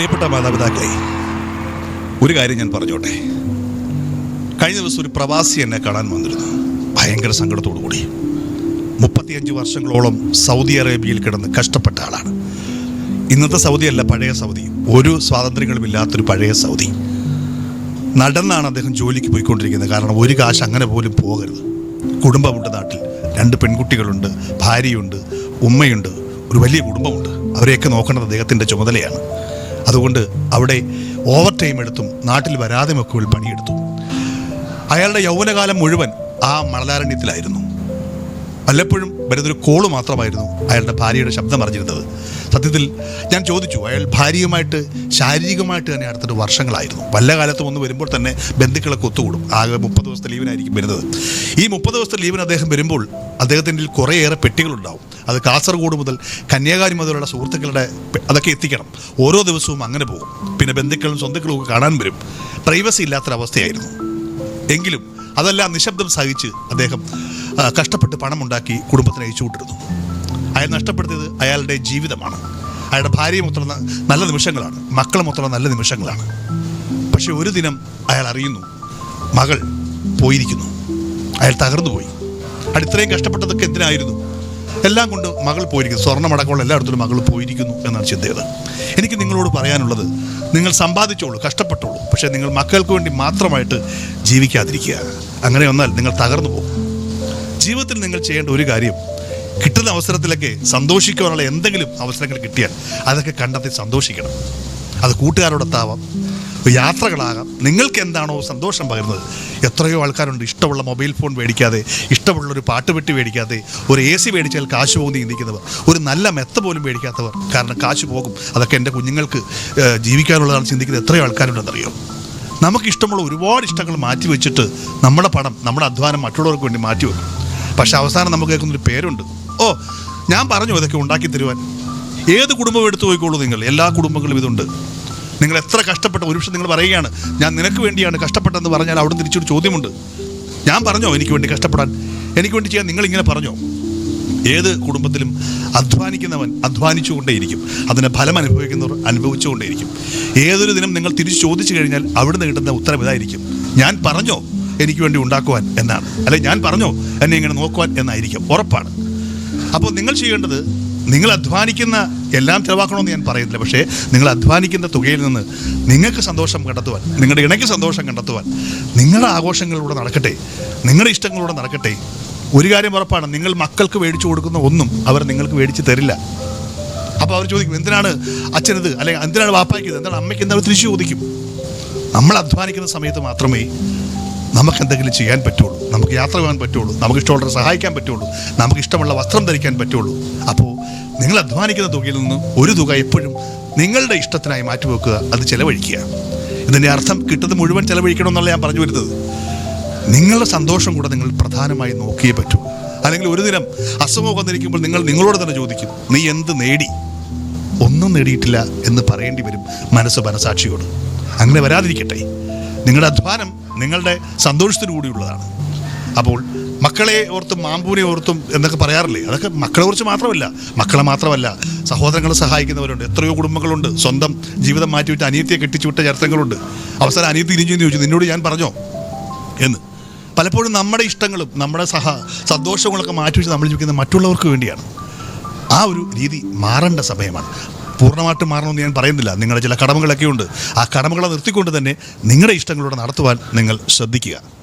പ്രിയപ്പെട്ട മാതാപിതാക്കളെ ഒരു കാര്യം ഞാൻ പറഞ്ഞോട്ടെ. കഴിഞ്ഞ ദിവസം ഒരു പ്രവാസി എന്നെ കാണാൻ വന്നിരുന്നു. ഭയങ്കര സങ്കടത്തോടു കൂടി. മുപ്പത്തിയഞ്ച് വർഷങ്ങളോളം സൗദി അറേബ്യയിൽ കിടന്ന് കഷ്ടപ്പെട്ട ആളാണ്. ഇന്നത്തെ സൗദി അല്ല പഴയ സൗദി. ഒരു സ്വാതന്ത്ര്യങ്ങളും ഇല്ലാത്തൊരു പഴയ സൗദി. നടന്നാണ് അദ്ദേഹം ജോലിക്ക് പോയിക്കൊണ്ടിരിക്കുന്നത്. കാരണം ഒരു കാശ് അങ്ങനെ പോലും പോകരുത്. കുടുംബമുണ്ട് നാട്ടിൽ. രണ്ട് പെൺകുട്ടികളുണ്ട് ഭാര്യയുണ്ട് ഉമ്മയുണ്ട് ഒരു വലിയ കുടുംബമുണ്ട്. അവരെയൊക്കെ നോക്കേണ്ടത് അദ്ദേഹത്തിന്റെ ചുമതലയാണ്. അതുകൊണ്ട് അവിടെ ഓവർ ടൈം എടുത്തും നാട്ടിൽ വരാതെ മക്കുകൾ പണിയെടുത്തു അയാളുടെ യൗവനകാലം മുഴുവൻ ആ മണലാരണ്യത്തിലായിരുന്നു. വല്ലപ്പോഴും വരുന്നൊരു കോൾ മാത്രമായിരുന്നു അയാളുടെ ഭാര്യയുടെ ശബ്ദം അറിഞ്ഞിരുന്നത്. സത്യത്തിൽ ഞാൻ ചോദിച്ചു അയാൾ ഭാര്യയുമായിട്ട് ശാരീരികമായിട്ട് തന്നെ അടുത്തൊരു വർഷങ്ങളായിരുന്നു. വല്ല കാലത്തും ഒന്ന് വരുമ്പോൾ തന്നെ ബന്ധുക്കളൊക്കെ ഒത്തുകൂടും. ആകെ മുപ്പത് ദിവസത്തെ ലീവിനായിരിക്കും വരുന്നത്. ഈ മുപ്പത് ദിവസത്തെ ലീവിന് അദ്ദേഹം വരുമ്പോൾ അദ്ദേഹത്തിന്റെ കുറേയേറെ പെട്ടികളുണ്ടാവും. അത് കാസർഗോഡ് മുതൽ കന്യാകുമാരി മുതലുള്ള സുഹൃത്തുക്കളുടെ അതൊക്കെ എത്തിക്കണം. ഓരോ ദിവസവും അങ്ങനെ പോകും. പിന്നെ ബന്ധുക്കളും സ്വന്തക്കളും ഒക്കെ കാണാൻ വരും. പ്രൈവസി ഇല്ലാത്തൊരവസ്ഥയായിരുന്നു. എങ്കിലും അതെല്ലാം നിശബ്ദം സഹിച്ച് അദ്ദേഹം കഷ്ടപ്പെട്ട് പണമുണ്ടാക്കി കുടുംബത്തിന് അയച്ചു വിട്ടിരുന്നു. അയാൾ നഷ്ടപ്പെടുത്തിയത് അയാളുടെ ജീവിതമാണ്. അയാളുടെ ഭാര്യയും മൊത്തം നല്ല നിമിഷങ്ങളാണ്. മക്കളും മൊത്തം നല്ല നിമിഷങ്ങളാണ്. പക്ഷെ ഒരു ദിനം അയാൾ അറിയുന്നു മകൾ പോയിരിക്കുന്നു. അയാൾ തകർന്നു പോയി അയാൾ ഇത്രയും കഷ്ടപ്പെട്ടതൊക്കെ എന്തിനായിരുന്നു? എല്ലാം കൊണ്ട് മകൾ പോയിരിക്കുന്നു. സ്വർണമടക്കമുള്ള എല്ലായിടത്തും മകൾ പോയിരിക്കുന്നു എന്നാണ് ചിന്തയത് എനിക്ക് നിങ്ങളോട് പറയാനുള്ളത് നിങ്ങൾ സമ്പാദിച്ചോളൂ കഷ്ടപ്പെട്ടോളൂ. പക്ഷേ നിങ്ങൾ മക്കൾക്ക് വേണ്ടി മാത്രമായിട്ട് ജീവിക്കാതിരിക്കുക. അങ്ങനെ വന്നാൽ നിങ്ങൾ തകർന്നു പോകും ജീവിതത്തിൽ നിങ്ങൾ ചെയ്യേണ്ട ഒരു കാര്യം കിട്ടുന്ന അവസരത്തിലൊക്കെ സന്തോഷിക്കുവാനുള്ള എന്തെങ്കിലും അവസരങ്ങൾ കിട്ടിയാൽ അതൊക്കെ കണ്ടെത്തി സന്തോഷിക്കണം. അത് കൂട്ടുകാരോടൊത്താവാം യാത്രകളാകാം. നിങ്ങൾക്ക് എന്താണോ സന്തോഷം പകരുന്നത്. എത്രയോ ആൾക്കാരുണ്ട് ഇഷ്ടമുള്ള മൊബൈൽ ഫോൺ മേടിക്കാതെ ഇഷ്ടമുള്ള ഒരു പാട്ട് പെട്ടി മേടിക്കാതെ ഒരു എ സി മേടിച്ചാൽ കാശ് പോകുന്ന ചിന്തിക്കുന്നവർ ഒരു നല്ല മെത്ത പോലും മേടിക്കാത്തവർ. കാരണം കാശ് പോകും. അതൊക്കെ എന്റെ കുഞ്ഞുങ്ങൾക്ക് ജീവിക്കാനുള്ളതാണ് ചിന്തിക്കുന്നത് എത്രയോ ആൾക്കാരുണ്ടെന്നറിയോ? നമുക്ക് ഇഷ്ടമുള്ള ഒരുപാട് ഇഷ്ടങ്ങൾ മാറ്റി വെച്ചിട്ട് നമ്മുടെ പണം നമ്മുടെ അധ്വാനം മറ്റുള്ളവർക്ക് വേണ്ടി മാറ്റി വെക്കും പക്ഷെ അവസാനം നമുക്ക് കേൾക്കുന്നൊരു പേരുണ്ട്. ഓ ഞാൻ പറഞ്ഞു ഇതൊക്കെ ഉണ്ടാക്കി തരുവാൻ. ഏത് കുടുംബം എടുത്തു പോയിക്കോളൂ നിങ്ങൾ. എല്ലാ കുടുംബങ്ങളും ഇതുണ്ട്. നിങ്ങൾ എത്ര കഷ്ടപ്പെട്ട ഒരു പക്ഷേ നിങ്ങൾ പറയുകയാണ് ഞാൻ നിനക്ക് വേണ്ടിയാണ് കഷ്ടപ്പെട്ടെന്ന് പറഞ്ഞാൽ അവിടെ തിരിച്ചൊരു ചോദ്യമുണ്ട്. ഞാൻ പറഞ്ഞോ എനിക്ക് വേണ്ടി കഷ്ടപ്പെടാൻ? എനിക്ക് വേണ്ടി ചെയ്യാൻ നിങ്ങൾ ഇങ്ങനെ പറഞ്ഞോ? ഏത് കുടുംബത്തിലും അധ്വാനിക്കുന്നവൻ അധ്വാനിച്ചുകൊണ്ടേയിരിക്കും. അതിന് ഫലം അനുഭവിക്കുന്നവർ അനുഭവിച്ചുകൊണ്ടേയിരിക്കും. ഏതൊരു ദിനം നിങ്ങൾ തിരിച്ചു ചോദിച്ചു കഴിഞ്ഞാൽ അവിടുന്ന് കിട്ടുന്ന ഉത്തരം ഇതായിരിക്കും. ഞാൻ പറഞ്ഞോ? എനിക്ക് വേണ്ടി ഉണ്ടാക്കുവാൻ എന്നാണ്. അല്ലെ ഞാൻ പറഞ്ഞോ എന്നെ ഇങ്ങനെ നോക്കുവാൻ എന്നായിരിക്കും. ഉറപ്പാണ്. അപ്പോൾ നിങ്ങൾ ചെയ്യേണ്ടത് നിങ്ങൾ അധ്വാനിക്കുന്ന എല്ലാം ചിലവാക്കണമെന്ന് ഞാൻ പറയുന്നില്ല. പക്ഷേ നിങ്ങൾ അധ്വാനിക്കുന്ന തുകയിൽ നിന്ന് നിങ്ങൾക്ക് സന്തോഷം കണ്ടെത്തുവാൻ നിങ്ങളുടെ ഇണയ്ക്ക് സന്തോഷം കണ്ടെത്തുവാൻ നിങ്ങളുടെ ആഘോഷങ്ങളിലൂടെ നടക്കട്ടെ നിങ്ങളുടെ ഇഷ്ടങ്ങളിലൂടെ നടക്കട്ടെ. ഒരു കാര്യം ഉറപ്പാണ് നിങ്ങൾ മക്കൾക്ക് മേടിച്ചു കൊടുക്കുന്ന ഒന്നും അവർ നിങ്ങൾക്ക് മേടിച്ച് തരില്ല. അപ്പോൾ അവർ ചോദിക്കും എന്തിനാണ് അച്ഛനത്? അല്ലെങ്കിൽ എന്തിനാണ് വാപ്പായ്ക്കത് എന്താണ് അമ്മയ്ക്ക് എന്താണ്? തിരിച്ചു ചോദിക്കും. നമ്മൾ അധ്വാനിക്കുന്ന സമയത്ത് മാത്രമേ നമുക്ക് എന്തെങ്കിലും ചെയ്യാൻ പറ്റുള്ളൂ. നമുക്ക് യാത്ര പോകാൻ പറ്റുള്ളൂ. നമുക്ക് ഇഷ്ടമുള്ളവരെ സഹായിക്കാൻ പറ്റുള്ളൂ. നമുക്ക് ഇഷ്ടമുള്ള വസ്ത്രം ധരിക്കാൻ പറ്റുള്ളൂ. അപ്പോൾ നിങ്ങൾ അധ്വാനിക്കുന്ന തുകയിൽ നിന്ന് ഒരു തുക എപ്പോഴും നിങ്ങളുടെ ഇഷ്ടത്തിനായി മാറ്റിവെക്കുക. അത് ചെലവഴിക്കുക. ഇതിന്റെ അർത്ഥം കിട്ടുന്നത് മുഴുവൻ ചെലവഴിക്കണമെന്നല്ല ഞാൻ പറഞ്ഞു വരുന്നത്. നിങ്ങളുടെ സന്തോഷം കൂടെ നിങ്ങൾ പ്രധാനമായി നോക്കിയേ പറ്റൂ. അല്ലെങ്കിൽ ഒരു ദിനം അസുഖം വന്നിരിക്കുമ്പോൾ നിങ്ങൾ നിങ്ങളോട് തന്നെ ചോദിക്കും നീ എന്ത് നേടി? ഒന്നും നേടിയിട്ടില്ല എന്ന് പറയേണ്ടി വരും മനസ്സ് മനസാക്ഷിയോട്. അങ്ങനെ വരാതിരിക്കട്ടെ. നിങ്ങളുടെ അധ്വാനം നിങ്ങളുടെ സന്തോഷത്തിനു കൂടിയുള്ളതാണ് അപ്പോൾ മക്കളെ ഓർത്തും മാമ്പൂനെ ഓർത്തും എന്നൊക്കെ പറയാറില്ലേ? അതൊക്കെ മക്കളെ കുറിച്ച് മാത്രമല്ല മക്കളെ മാത്രമല്ല സഹോദരങ്ങളെ സഹായിക്കുന്നവരുണ്ട്. എത്രയോ കുടുംബങ്ങളുണ്ട്. സ്വന്തം ജീവിതം മാറ്റിവിട്ട് അനിയത്തിയെ കെട്ടിച്ചു വിട്ട ചരിത്രങ്ങളുണ്ട്. അവസാനം അനിയത്തി എന്ന് ചോദിച്ചു നിന്നോട് ഞാൻ പറഞ്ഞോ? എന്ന്. പലപ്പോഴും നമ്മുടെ ഇഷ്ടങ്ങളും നമ്മുടെ സഹ സന്തോഷങ്ങളൊക്കെ മാറ്റിവെച്ച് നമ്മൾ ജീവിക്കുന്ന മറ്റുള്ളവർക്ക് വേണ്ടിയാണ്. ആ ഒരു രീതി മാറേണ്ട സമയമാണ്. പൂർണമായിട്ട് മാറണമെന്ന് ഞാൻ പറയുന്നില്ല. നിങ്ങളുടെ ചില കടമകളൊക്കെ ഉണ്ട് ആ കടമകളെ നിർത്തിക്കൊണ്ട് തന്നെ നിങ്ങളുടെ ഇഷ്ടങ്ങളോട് നടത്തുവാൻ നിങ്ങൾ ശ്രദ്ധിക്കുക.